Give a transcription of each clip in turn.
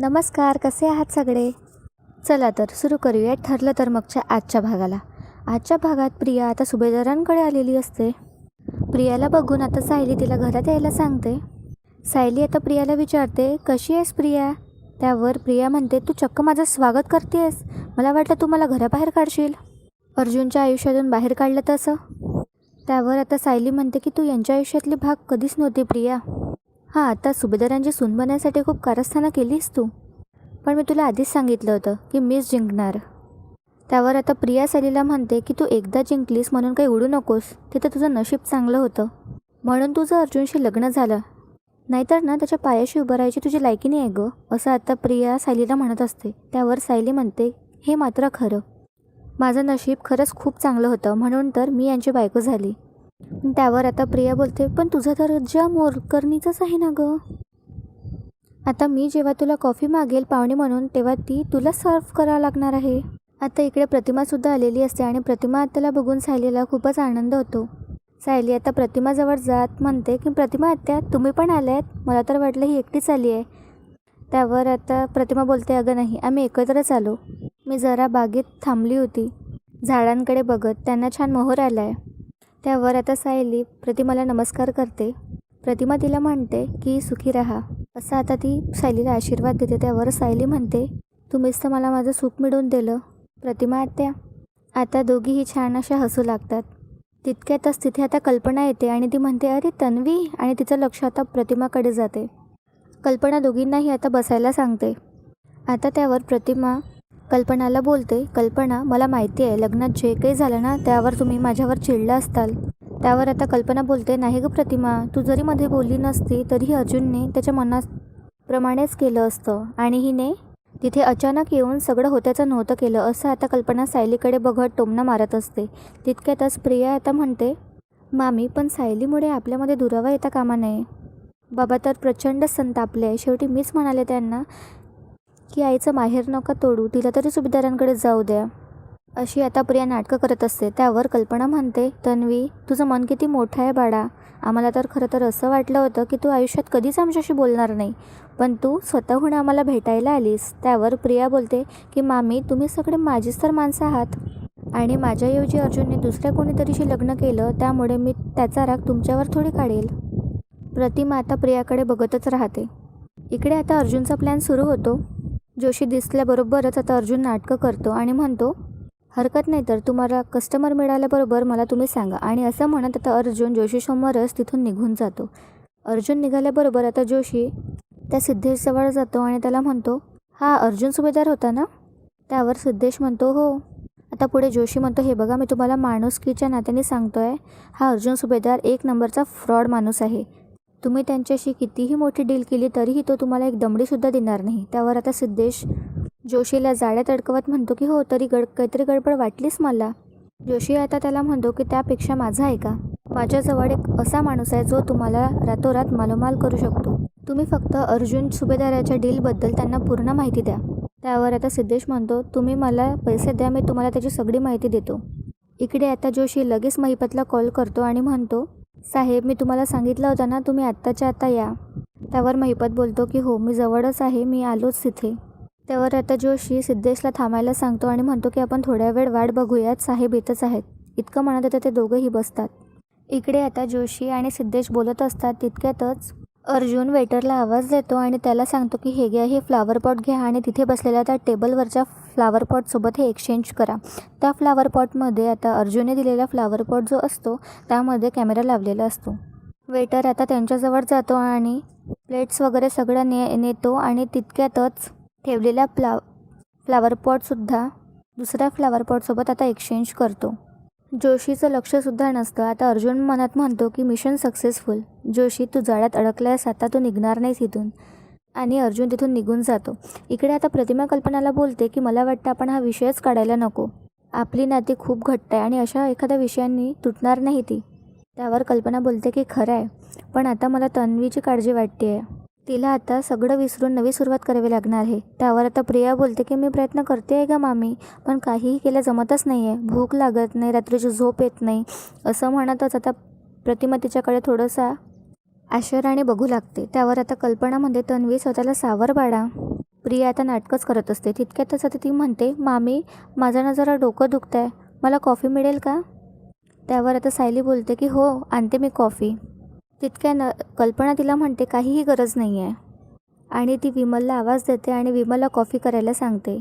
नमस्कार कसे आहात सगळे? चला तर सुरू करूया ठरलं तर मगच्या आजच्या भागाला. आजच्या भागात प्रिया आता सुभेदारांकडे आलेली असते. प्रियाला बघून आता सायली तिला घरात यायला सांगते. सायली आता प्रियाला विचारते कशी आहेस प्रिया? त्यावर प्रिया म्हणते तू चक्क माझं स्वागत करतेस मला वाटलं तू मला घराबाहेर काढशील. अर्जुनच्या आयुष्यातून बाहेर काढलं तसं? त्यावर आता सायली म्हणते की तू यांच्या आयुष्यातली भाग कधीच नव्हती प्रिया. हां आता सुभेदारांची सून बनण्यासाठी खूप कारस्थानं केलीस तू. पण मी तुला आधीच सांगितलं होतं की मीच जिंकणार. त्यावर आता प्रिया सलीला म्हणते की तू एकदा जिंकलीस म्हणून काही उडू नकोस तिथं तुझं नशीब चांगलं होतं. म्हणून तुझं अर्जुनशी लग्न झालं. नाहीतर ना त्याच्या पायाशी उभं राहायची तुझी लायकी नाही आहे गं असं आता प्रिया सायलीला म्हणत असते. त्यावर सायली म्हणते हे मात्र खरं. माझं नशीब खरंच खूप चांगलं होतं म्हणून तर मी यांची बायको झाली. त्यावर आता प्रिया बोलते पण तुझा दर्जा मोरकरणीचाच आहे ना गं? आता मी जेव्हा तुला कॉफी मागेल पाहुणे म्हणून तेव्हा ती तुला सर्व करावं लागणार आहे. आता इकडे प्रतिमासुद्धा आलेली असते आणि प्रतिमा आत्याला बघून सायलीला खूपच आनंद होतो. सायली आता प्रतिमाजवळ जात म्हणते की प्रतिमा आत्या तुम्ही पण आल्यात? मला तर वाटलं ही एकटीच आली आहे. त्यावर आता प्रतिमा बोलते अगं नाही आम्ही एकत्रच आलो. मी जरा बागेत थांबली होती. झाडांकडे बघत त्यांना छान मोहर आला आहे त्यावर आता सायली प्रतिमाला नमस्कार करते. प्रतिमा तिला म्हणते की सुखी राहा. असं आता ती सायलीला आशीर्वाद देते. त्यावर सायली म्हणते तुम्हीच तर मला माझं सुख मिळवून दिलं. प्रतिमा आत्या आता दोघीही छान अशा हसू लागतात. तितक्यातच तिथे आता कल्पना येते आणि ती म्हणते अरे तन्वी आणि तिचं लक्ष आता प्रतिमाकडे जाते. कल्पना दोघींनाही आता बसायला सांगते. आता त्यावर प्रतिमा कल्पनाला बोलते कल्पना मला माहिती आहे लग्नात जे काही झालं ना त्यावर तुम्ही माझ्यावर चिडला असताल. त्यावर आता कल्पना बोलते नाही गं प्रतिमा तू जरी मध्ये बोलली नसती तरीही अर्जुनने त्याच्या मनाप्रमाणेच केलं असतं. आणि हिने तिथे अचानक येऊन सगळं होत्याचं नव्हतं केलं असं आता कल्पना सायलीकडे बघत टोमणं मारत असते. तितक्यातच प्रिया आता म्हणते मामी पण सायलीमुळे आपल्यामध्ये दुरावा येता कामा नये. बाबा तर प्रचंड संतापले शेवटी मीच म्हणाले त्यांना की आईचं माहेर नका तोडू तिला तरी सुभेदारांकडे जाऊ द्या. अशी आता प्रिया नाटकं करत असते त्यावर कल्पना म्हणते तन्वी तुझं मन किती मोठं आहे बाळा. आम्हाला तर खरं तर असं वाटलं होतं की तू आयुष्यात कधीच आमच्याशी बोलणार नाही. पण तू स्वतःहून आम्हाला भेटायला आलीस. त्यावर प्रिया बोलते की मामी तुम्ही सगळे माझीच तर माणसं आहात. आणि माझ्याऐवजी अर्जुनने दुसऱ्या कोणीतरीशी लग्न केलं त्यामुळे मी त्याचा राग तुमच्यावर थोडी काढेल. प्रतिमा आता प्रियाकडे बघतच राहते. इकडे आता अर्जुनचा प्लॅन सुरू होतो. जोशी दिसल्याबरोबरच आता अर्जुन नाटकं करतो आणि म्हणतो हरकत नाही तर तुम्हाला कस्टमर मिळाल्याबरोबर मला तुम्ही सांगा. आणि असं म्हणत आता अर्जुन जोशीसमोरच तिथून निघून जातो. अर्जुन निघाल्याबरोबर आता जोशी त्या सिद्धेशजवळ जातो आणि त्याला म्हणतो हा अर्जुन सुभेदार होता ना? त्यावर सिद्धेश म्हणतो हो. आता पुढे जोशी म्हणतो हे बघा मी तुम्हाला माणुसकीच्या नात्याने सांगतो आहे हा अर्जुन सुभेदार एक नंबरचा फ्रॉड माणूस आहे. तुम्ही त्यांच्याशी कितीही मोठी डील केली तरीही तो तुम्हाला एक दमडीसुद्धा देणार नाही. त्यावर आता सिद्धेश जोशीला जाळ्यात अडकवत म्हणतो की हो तरी गड काहीतरी गडबड वाटलीच मला. जोशी आता त्याला म्हणतो की त्यापेक्षा माझा आहे का? माझ्याजवळ एक असा माणूस आहे जो तुम्हाला रातोरात मालोमाल करू शकतो. तुम्ही फक्त अर्जुन सुभेदाराच्या डीलबद्दल त्यांना पूर्ण माहिती द्या. त्यावर आता सिद्धेश म्हणतो तुम्ही मला पैसे द्या मी तुम्हाला त्याची सगळी माहिती देतो. इकडे आता जोशी लगेच महिपतला कॉल करतो आणि म्हणतो साहेब मी तुम्हाला सांगितलं होतं ना तुम्ही आत्ताच्या आत्ता या. त्यावर महिपत बोलतो की हो मी जवळच आहे मी आलोच तिथे. त्यावर आता जोशी सिद्धेशला थांबायला सांगतो आणि म्हणतो की आपण थोड्या वेळ वाट बघूयात साहेब येतच आहेत. इतकं म्हणत होतं ते दोघंही बसतात. इकडे आता जोशी आणि सिद्धेश बोलत असतात तितक्यातच अर्जुन वेटरला आवाज देतो आणि त्याला सांगतो की हे घ्या हे फ्लावर पॉट घ्या आणि तिथे बसलेल्या त्या टेबलवरच्या फ्लावर पॉटसोबत हे एक्सचेंज करा. त्या फ्लावर पॉटमध्ये आता अर्जुनने दिलेला फ्लावर पॉट जो असतो त्यामध्ये कॅमेरा लावलेला असतो. वेटर आता त्यांच्याजवळ जातो आणि प्लेट्स वगैरे सगळं ने नेतो आणि तितक्यातच ठेवलेला फ्ला फ्लावर पॉटसुद्धा दुसऱ्या फ्लावर पॉटसोबत आता एक्सचेंज करतो. जोशीचं लक्षसुद्धा नसतं. आता अर्जुन मनात म्हणतो की मिशन सक्सेसफुल जोशी तू जाळ्यात अडकल्यास. आता तू निघणार नाहीस इथून. आणि अर्जुन तिथून निघून जातो. इकडे आता प्रतिमा कल्पनाला बोलते की मला वाटतं आपण हा विषयच काढायला नको. आपली नाती खूप घट्ट आहे आणि अशा एखाद्या विषयांनी तुटणार नाही ती. त्यावर कल्पना बोलते की खरं आहे पण आता मला तन्वीची काळजी वाटते आहे तिला आता सगळं विसरून नवी सुरुवात करावी लागणार आहे. त्यावर आता प्रिया बोलते की मी प्रयत्न करते आहे का मामी पण काहीही केलं जमतच नाही आहे भूक लागत नाही रात्रीची झोप येत नाही. असं म्हणतच आता प्रतिमा तिच्याकडे थोडंसा ऐश्वर्याने बघू लागते. त्यावर आता कल्पना म्हणते तन्वी स्वतःला सावर बाळा. प्रिया आता नाटकच करत असते. तितक्यातच आता ती म्हणते मामी माझं ना जरा डोकं दुखतं आहे मला कॉफी मिळेल का? त्यावर आता सायली बोलते की हो आणते मी कॉफी. तितक्यानं कल्पना तिला म्हणते काहीही गरज नाही आहे आणि ती विमलला आवाज देते आणि विमलला कॉफी करायला सांगते.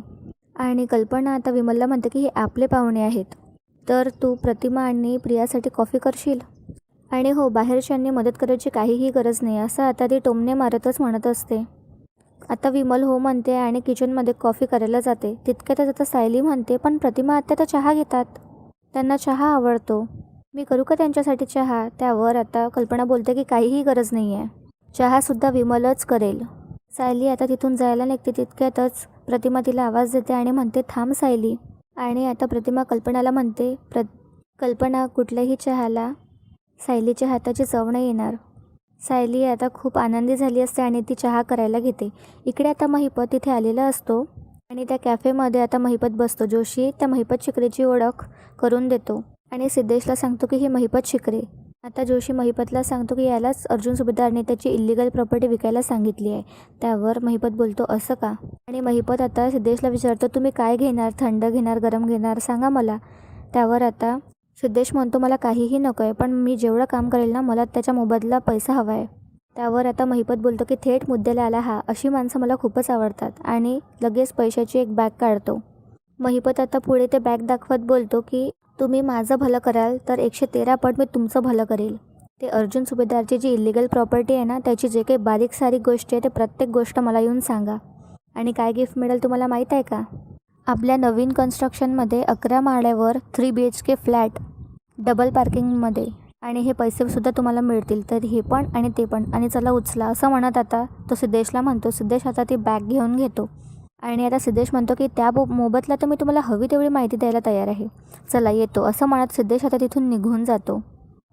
आणि कल्पना आता विमलला म्हणते की हे आपले पाहुणे आहेत. तर तू प्रतिमा आणि प्रियासाठी कॉफी करशील? आणि हो बाहेरच्यांनी मदत करायची काहीही गरज नाही असं आता ती टोमणे मारतच म्हणत असते. आता विमल हो म्हणते आणि किचनमध्ये कॉफी करायला जाते. तितक्यातच आता सायली म्हणते पण प्रतिमा आत्या तर चहा घेतात. त्यांना चहा आवडतो. मी करू का त्यांच्यासाठी चहा? त्यावर आता कल्पना बोलते की काहीही गरज नाही आहे चहासुद्धा विमलच करेल. सायली आता तिथून जायला निघते. तितक्यातच प्रतिमा तिला आवाज देते आणि म्हणते थांब सायली. आणि आता प्रतिमा कल्पनाला म्हणते प्र कल्पना कुठल्याही चहाला सायलीच्या हाताची चव नाही येणार. सायली आता खूप आनंदी झाली असते आणि ती चहा करायला घेते. इकडे आता महिपत तिथे आलेला असतो आणि त्या कॅफेमध्ये आता महिपत बसतो. जोशी त्या महिपत शिकरेची ओळख करून देतो आणि सिद्धेशला सांगतो की हे महिपत शिकरे. आता जोशी महिपतला सांगतो की यालाच अर्जुन सुभेदारने त्याची इलिगल प्रॉपर्टी विकायला सांगितली आहे. त्यावर महिपत बोलतो असं का? आणि महिपत आता सिद्धेशला विचारतो तुम्ही काय घेणार? थंड घेणार? गरम घेणार? सांगा मला. त्यावर आता सिद्धेश म्हणतो मला काहीही नको आहे पण मी जेवढं काम करेल ना मला त्याच्या मोबदला पैसा हवा आहे. त्यावर आता महिपत बोलतो की थेट मुद्द्याला आला हा. अशी माणसं मला खूपच आवडतात आणि लगेच पैशाची एक बॅग काढतो. महिपत आता पुढे ते बॅग दाखवत बोलतो की तुम्ही माझं भलं कराल तर एकशे तेरा पट मी तुमचं भलं करेल. ते अर्जुन सुभेदारची जी इलिगल प्रॉपर्टी आहे ना त्याची जे काही बारीक सारीक गोष्टी आहे ते प्रत्येक गोष्ट मला येऊन सांगा. आणि काय गिफ्ट मिळेल तुम्हाला माहीत आहे का? आपल्या नवीन कन्स्ट्रक्शनमध्ये अकरा माळ्यावर three B H K flat double पार्किंगमध्ये आणि हे पैसेसुद्धा तुम्हाला मिळतील. तर हे पण आणि ते पण. आणि चला उचला. असं म्हणत आता तो सिद्धेशला म्हणतो सिद्धेश आता ती बॅग घेऊन घेतो. आणि आता सिद्धेश म्हणतो की त्या बो मोबदला तर मी तुम्हाला हवी तेवढी माहिती द्यायला तयार आहे. चला येतो. असं म्हणत सिद्धेश आता तिथून निघून जातो.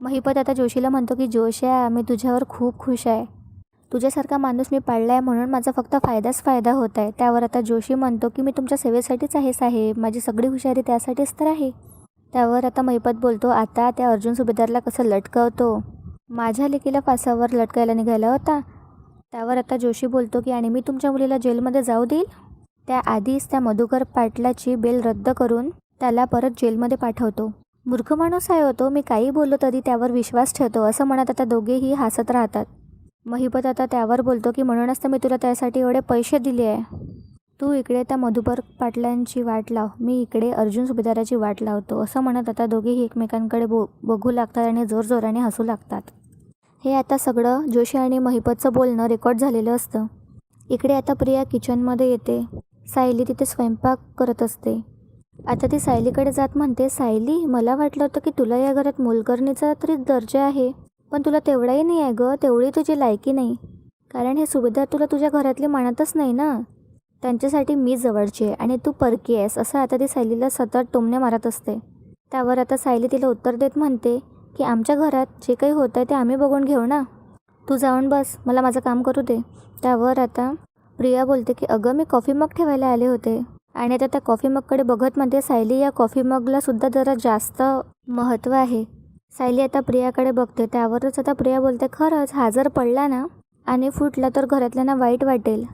महिपत आता जोशीला म्हणतो की जोश्या मी तुझ्यावर खूप खुश आहे. तुझ्यासारखा माणूस मी पाळला आहे म्हणून माझा फक्त फायदाच फायदा होत आहे. त्यावर आता जोशी म्हणतो की मी तुमच्या सेवेसाठीच आहे. साहेब माझी सगळी हुशारी त्यासाठीच तर आहे. त्यावर आता महिपत बोलतो आता त्या अर्जुन सुभेदारला कसं लटकवतो? माझ्या लेकीला फासावर लटकायला निघाला होता. त्यावर आता जोशी बोलतो की आणि मी तुमच्या मुलीला जेलमध्ये जाऊ देईल? त्याआधीच त्या मधुकर पाटलाची बेल रद्द करून त्याला परत जेलमध्ये पाठवतो. मूर्ख माणूस आहे होतो मी काही बोललो तरी त्यावर विश्वास ठेवतो असं म्हणत आता दोघेही हसत राहतात. महिपत आता त्यावर बोलतो की म्हणूनच तर मी तुला त्यासाठी एवढे पैसे दिले आहे. तू इकडे त्या मधुपर पाटलांची वाट लाव. मी इकडे अर्जुन सुभेदाराची वाट लावतो. असं म्हणत आता दोघेही एकमेकांकडे बो बघू लागतात आणि जोरजोराने हसू लागतात. हे आता सगळं जोशी आणि महिपतचं बोलणं रेकॉर्ड झालेलं असतं. इकडे आता प्रिया किचनमध्ये येते. सायली तिथे स्वयंपाक करत असते. आता ती सायलीकडे जात म्हणते सायली मला वाटलं होतं की तुला या घरात मोलकरणीचा तरी दर्जा आहे. पण तुला तेवढाही नाही आहे गं तेवढी तुझी लायकी नाही. कारण हे सुभेदार तुला तुझ्या घरातली मानतच नाही ना. त्यांच्यासाठी मी जवळची आहे आणि तू परकी आहेस असं आता ती सायलीला सतत टोमणे मारत असते. त्यावर आता सायली तिला उत्तर देत म्हणते की आमच्या घरात जे काही होतं आहे ते आम्ही बघून घेऊ ना. तू जाऊन बस मला माझं काम करू दे. त्यावर आता प्रिया बोलते की अगं मी कॉफी मग ठेवायला आले होते आणि आता त्या कॉफी मगकडे बघत म्हणते सायली या कॉफी मगला सुद्धा जरा जास्त महत्त्व आहे. सायली आता प्रियाकडे बघते त्यावरच आता प्रिया बोलते खरंच हा जर पडला ना आणि फुटला तर घरातल्यांना वाईट वाटेल.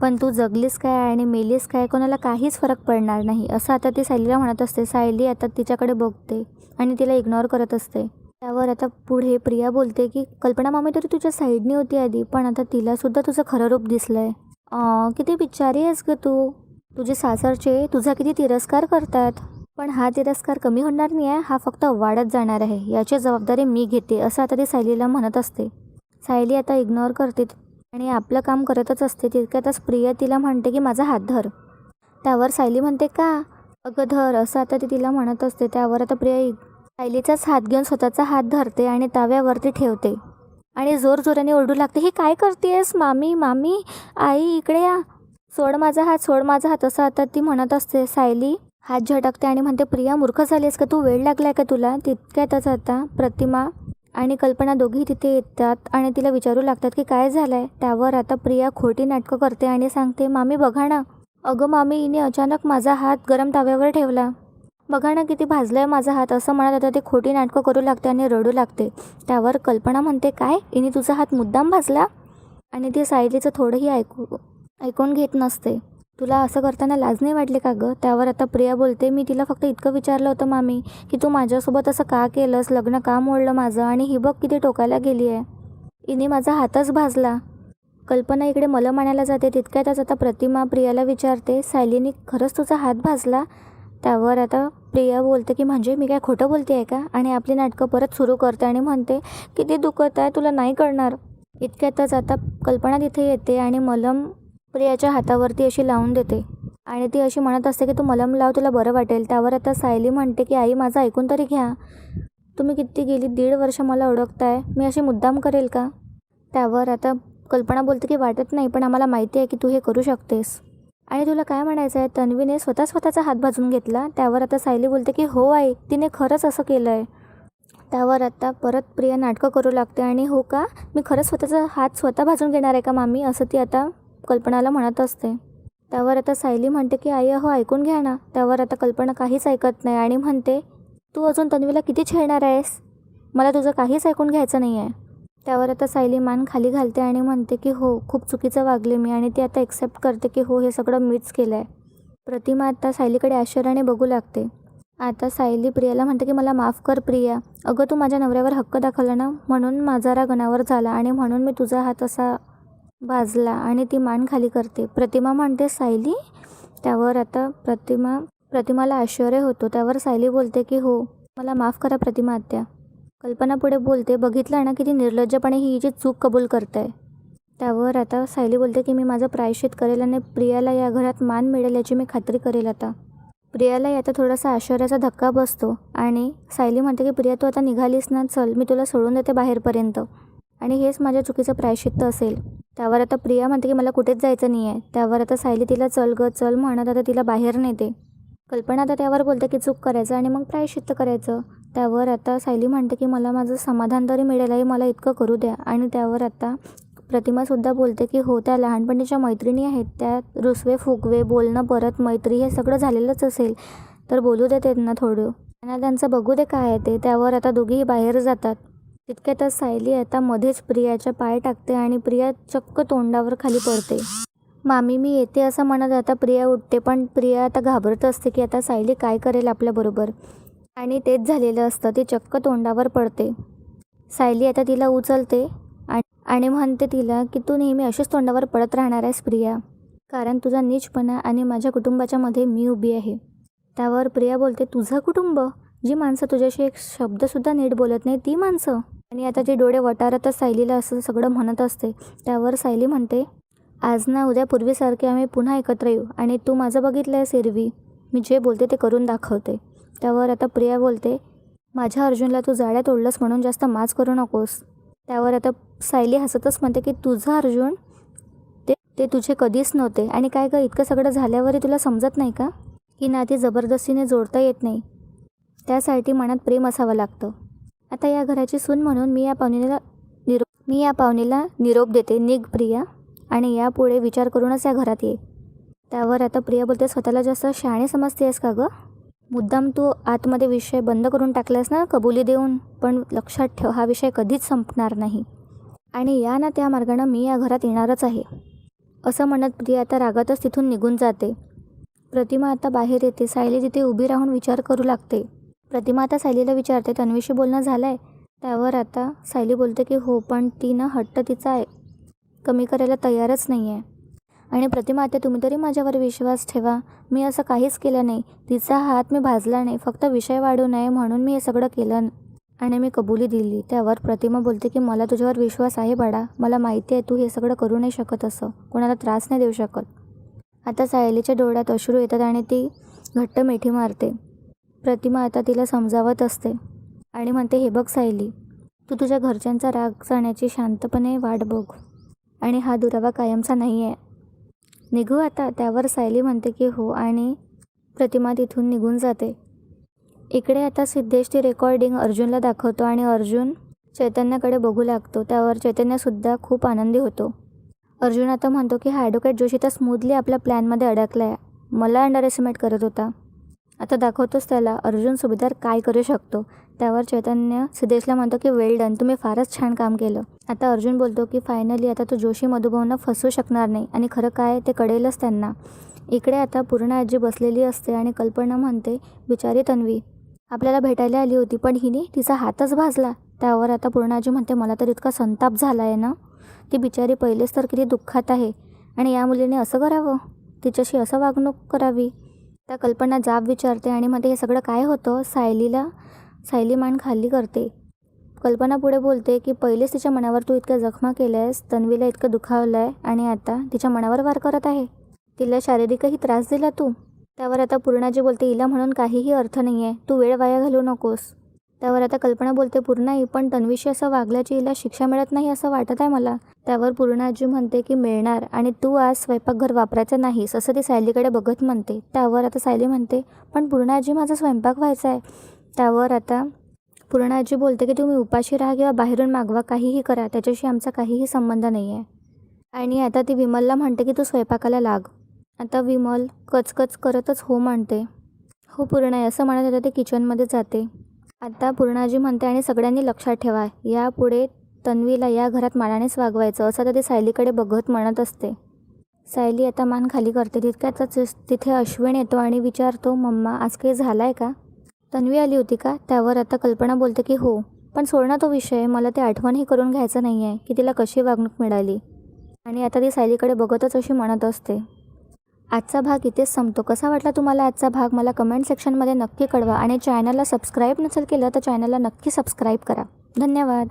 पण तू जगलीस काय आणि मेलीस काय कोणाला काहीच फरक पडणार नाही. असं आता ती सायलीला म्हणत असते. सायली आता तिच्याकडे बघते आणि तिला इग्नोर करत असते. त्यावर आता पुढे प्रिया बोलते की कल्पना मामी तरी तुझ्या साईडनी होती आधी पण आता तिलासुद्धा तुझं खरं रूप दिसलं आहे किती बिचारी आहेस ग तू. तुझे सासरचे तुझा किती तिरस्कार करतात. पण हा तिरस्कार कमी होणार नाही आहे हा फक्त वाढत जाणार आहे याची जबाबदारी मी घेते असं आता ती सायलीला म्हणत असते. सायली आता इग्नोर करते आणि आपलं काम करतच असते तितक्यातच प्रिया तिला म्हणते की माझा हात धर. त्यावर सायली म्हणते का? अगं धर असं आता ती तिला म्हणत असते त्यावर आता प्रिया सायलीचाच हात घेऊन स्वतःचा हात धरते आणि ताव्यावरती ठेवते. आणि जोरजोराने ओरडू लागते हे काय करतेस मामी मामी आई इकडे या. सोड माझा हात सोड माझा हात असं आता ती म्हणत असते सायली. हात झटकते आणि म्हणते प्रिया मूर्ख झालीस का? तू वेळ लागलाय का तुला? तितक्यातच आता प्रतिमा आणि कल्पना दोघी तिथे येतात आणि तिला विचारू लागतात की काय झालं आहे त्यावर आता प्रिया खोटी नाटकं करते आणि सांगते मामी बघा ना. अगं मामी हिने अचानक माझा हात गरम ताव्यावर ठेवला. बघा ना किती भाजलं आहे माझा हात असं म्हणत आता ती खोटी नाटकं करू लागते आणि रडू लागते. त्यावर कल्पना म्हणते काय? इने तुझा हात मुद्दाम भाजला? आणि ती सायलीचं थोडंही ऐकू ऐकून घेत नसते. तुला असं करताना लाज नाही वाटली का गं? त्यावर आता प्रिया बोलते. मी तिला फक्त इतकं विचारलं होतं मामी की तू माझ्यासोबत असं का केलंस? लग्न का मोडलं माझं? आणि ही बघ किती टोकायला गेली आहे. हिने माझा हातच भाजला. कल्पना इकडे मला म्हणायला जाते. तितक्यातच आता प्रतिमा प्रियाला विचारते सायलीने खरंच तुझा हात भाजला? त्यावर आता प्रिया बोलते की म्हणजे मी काय खोटं बोलते आहे का? आणि आपली नाटकं परत सुरू करते आणि म्हणते किती दुखत आहे तुला नाही कळणार. इतक्यातच आता कल्पना तिथे येते आणि मलम प्रियाच्या हातावरती अशी लावून देते. आणि ती अशी म्हणत असते की तू मलम लाव तुला बरं वाटेल. त्यावर आता सायली म्हणते की आई माझं ऐकून तरी घ्या. तुम्ही किती गेली? दीड वर्ष मला ओळखताय. मी अशी मुद्दाम करेल का? त्यावर आता कल्पना बोलते की वाटत नाही पण आम्हाला माहिती आहे की तू हे करू शकतेस. आणि तुला काय म्हणायचं आहे? तन्वीने स्वतः स्वतःचा हात भाजून घेतला. त्यावर आता सायली बोलते की हो आई तिने खरंच असं केलं आहे त्यावर आता परत प्रिया नाटकं करू लागते. आणि हो का? मी खरंच स्वतःचा हात स्वतः भाजून घेणार आहे का मामी? असं ती आता कल्पनाला म्हणत असते. त्यावर आता सायली म्हणते की आई अहो ऐकून घ्या ना. त्यावर आता कल्पना काहीच ऐकत नाही आणि म्हणते तू अजून तन्वीला किती छेडणार आहेस? मला तुझं काहीच ऐकून घ्यायचं नाही आहे त्यावर आता सायली मान खाली घालते आणि म्हणते की हो खूप चुकीचं वागले मी आणि ती आता एक्सेप्ट करते की हो हे सगळं मीच केलं आहे प्रतिमा आता सायलीकडे आश्चर्याने बघू लागते. आता सायली प्रियाला म्हणते की मला माफ कर प्रिया. अगं तू माझ्या नवऱ्यावर हक्क दाखवला ना? म्हणून माझा राग अनावर झाला आणि म्हणून मी तुझा हात असा भाजला आणि ती मान खाली करते. प्रतिमा म्हणते सायली त्यावर आता प्रतिमा प्रतिमाला आश्चर्य होतो. त्यावर सायली बोलते की हो मला माफ करा प्रतिमा आत्या. कल्पना पुढे बोलते बघितलं ना किती निर्लज्जपणे ही हिची चूक कबूल करते त्यावर आता सायली बोलते की मी माझं प्रायश्चित करेल आणि प्रियाला या घरात मान मिळेल याची मी खात्री करेल आता. प्रियाला आता थोडासा आश्चर्याचा धक्का बसतो. आणि सायली म्हणते की प्रिया तू आता निघालीस ना चल मी तुला सोडून देते बाहेरपर्यंत. आणि हेच माझ्या चुकीचं प्रायश्चित्त असेल. त्यावर आता प्रिया म्हणते की मला कुठेच जायचं नाही आहे त्यावर आता सायली तिला चल ग चल म्हणत आता तिला बाहेर नेते. कल्पना आता त्यावर बोलते की चूक करायचं आणि मग प्रायश्चित्त करायचं. त्यावर आता सायली म्हणते की मला माझं समाधान तरी मिळेल आहे मला इतकं करू द्या. आणि त्यावर आता प्रतिमासुद्धा बोलते की हो त्या लहानपणीच्या मैत्रिणी आहेत त्या रुसवे फुगवे बोलणं परत मैत्री हे सगळं झालेलंच असेल तर बोलू दे त्यांना थोडं. त्यांना त्यांचं बघू दे काय आहे ते. त्यावर आता दोघीही बाहेर जातात. तितक्यातच सायली आता मध्येच प्रियाच्या पाय टाकते आणि प्रिया चक्क तोंडावर खाली पडते. मामी मी येते असं म्हणत आता प्रिया उठते पण प्रिया आता घाबरत असते की आता सायली काय करेल आपल्याबरोबर आणि तेच झालेलं असतं ती चक्क तोंडावर पडते. सायली आता तिला उचलते आणि आणि म्हणते तिला की तू नेहमी अशीच तोंडावर पडत राहणार आहेस प्रिया. कारण तुझा नीचपणा आणि माझ्या कुटुंबाच्या मध्ये मी उभी आहे. त्यावर प्रिया बोलते तुझं कुटुंब? जी माणसं तुझ्याशी एक शब्दसुद्धा नीट बोलत नाही ती माणसं. आणि आता ती डोळे वटारतच सायलीला असं सगळं म्हणत असते त्यावर सायली म्हणते आज ना उद्या पूर्वीसारखे आम्ही पुन्हा एकत्र येऊ. आणि तू माझं बघितलं आहे एरवी मी जे बोलते ते करून दाखवते. त्यावर आता प्रिया बोलते माझ्या अर्जुनला तू जाळ्यात ओढलंस म्हणून जास्त माच करू नकोस. त्यावर आता सायली हसतच म्हणते की तुझं अर्जुन ते ते तुझे कधीच नव्हते. आणि काय गं इतकं सगळं झाल्यावरही तुला समजत नाही का? की नाती जबरदस्तीने जोडता येत नाही. त्यासाठी मनात प्रेम असावं लागतं. आता या घराची सून म्हणून मी या पाहुणीला निरोप मी या पाहुणीला निरोप देते. निघ प्रिया. आणि यापुढे विचार करूनच या घरात ये. त्यावर आता प्रिया बोलते स्वतःला जास्त शहाणे आहेस का गं? मुद्दाम तू आतमध्ये विषय बंद करून टाकलास ना कबुली देऊन. पण लक्षात ठेव हा विषय कधीच संपणार नाही. आणि या ना त्या मार्गानं मी या घरात येणारच आहे. असं म्हणत प्रिया आता रागातच तिथून निघून जाते. प्रतिमा आता बाहेर येते. सायली तिथे उभी राहून विचार करू लागते. प्रतिमा आता सायलीला विचारते तन्वीशी बोलणं झालं आहे त्यावर आता सायली बोलते की हो पण ती ना हट्ट तिचा आहे. कमी करायला तयारच नाही आहे आणि प्रतिमा आता तुम्ही तरी माझ्यावर विश्वास ठेवा. मी असं काहीच केलं नाही. तिचा हात मी भाजला नाही. फक्त विषय वाढू नये म्हणून मी हे सगळं केलं आणि मी कबुली दिली. त्यावर प्रतिमा बोलते की मला तुझ्यावर विश्वास आहे बाळा. मला माहिती आहे तू हे सगळं करू नाही शकत असं. कोणाला त्रास नाही देऊ शकत. आता सायलीच्या डोळ्यात अश्रू येतात आणि ती घट्ट मिठी मारते. प्रतिमा आता तिला समजावत असते आणि म्हणते हे बघ सायली तू तुझ्या घरच्यांचा राग जाण्याची शांतपणे वाट बघ आणि हा दुरावा कायमचा नाही आहे निघू आता. त्यावर सायली म्हणते की हो आणि प्रतिमा तिथून निघून जाते. इकडे आता सिद्धेश ती रेकॉर्डिंग अर्जुनला दाखवतो आणि अर्जुन चैतन्याकडे बघू लागतो. त्यावर चैतन्यसुद्धा खूप आनंदी होतो. अर्जुन आता म्हणतो की हा ॲडव्होकेट जोशी तर स्मूथली आपल्या प्लॅनमध्ये अडकला आहे मला अंडर एस्टिमेट करत होता. आता दाखवतोच त्याला अर्जुन सुभेदार काय करू शकतो? त्यावर चैतन्य सिद्धेशला म्हणतो की वेल डन तुम्ही फारच छान काम केलं. आता अर्जुन बोलतो की फायनली आता तो जोशी मधुभावनं फसू शकणार नाही आणि खरं काय ते कळेलच त्यांना. इकडे आता पूर्ण आजी बसलेली असते आणि कल्पना म्हणते बिचारी तन्वी आपल्याला भेटायला आली होती पण हिने तिचा हातच भाजला. त्यावर आता पूर्ण आजी म्हणते मला तर इतका संताप झाला आहे ना ती बिचारी पहिलेच तर किती दुःखात आहे आणि या मुलीने असं करावं? तिच्याशी असं वागणूक करावी? त्या कल्पना जाब विचारते आणि मध्ये हे सगळं काय होतं? सायलीला सायली मान खाली करते. कल्पना पुढे बोलते की पहिलेच तिच्या मनावर तू इतक्या जखमा केल्या आहेस तन्वीला इतकं दुखावलं आहे आणि आता तिच्या मनावर वार करत आहे. तिला शारीरिकही त्रास दिला तू. त्यावर आता पूर्णाजी बोलते हिला म्हणून काहीही अर्थ नाही आहे तू वेळ वाया घालू नकोस. त्यावर आता कल्पना बोलते पूर्णाई पण तन्वीशी असं वागल्याची हिला शिक्षा मिळत नाही असं वाटत आहे मला. त्यावर पूर्णाजी म्हणते की मिळणार आणि तू आज स्वयंपाकघर वापरायचं नाहीस असं ती सायलीकडे बघत म्हणते. त्यावर आता सायली म्हणते पण पूर्णाजी माझा स्वयंपाक व्हायचा आहे. त्यावर आता पूर्णाजी बोलते की तुम्ही उपाशी राहा किंवा बाहेरून मागवा काहीही करा त्याच्याशी आमचा काहीही संबंध नाही आहे आणि आता ती विमलला म्हणते की तू स्वयंपाकाला लाग. आता विमल कचकच करतच हो म्हणते. हो पूर्ण आहे असं म्हणत आता ते किचनमध्ये जाते. आता पूर्णाजी म्हणते आणि सगळ्यांनी लक्षात ठेवा यापुढे तन्वीला या घरात मानानेच वागवायचं असं तर ती सायलीकडे बघत म्हणत असते. सायली आता मान खाली करते तितक्यातच तिथे अश्विन येतो आणि विचारतो मम्मा आज काही झाला आहे का? तन्वी आली होती का? त्यावर आता कल्पना बोलते की हो पण सोडणं तो विषय मला ते आठवणही करून घ्यायचं नाही आहे की तिला कशी वागणूक मिळाली. आणि आता ती सायलीकडे बघतच अशी म्हणत असते. आजचा भाग इथेच संपतो. कसा वाटला तुम्हाला आजचा भाग? मला कमेंट सेक्शनमध्ये नक्की कळवा. आणि चॅनलला सबस्क्राईब नसेल केलं तर चॅनलला नक्की सबस्क्राईब करा. धन्यवाद.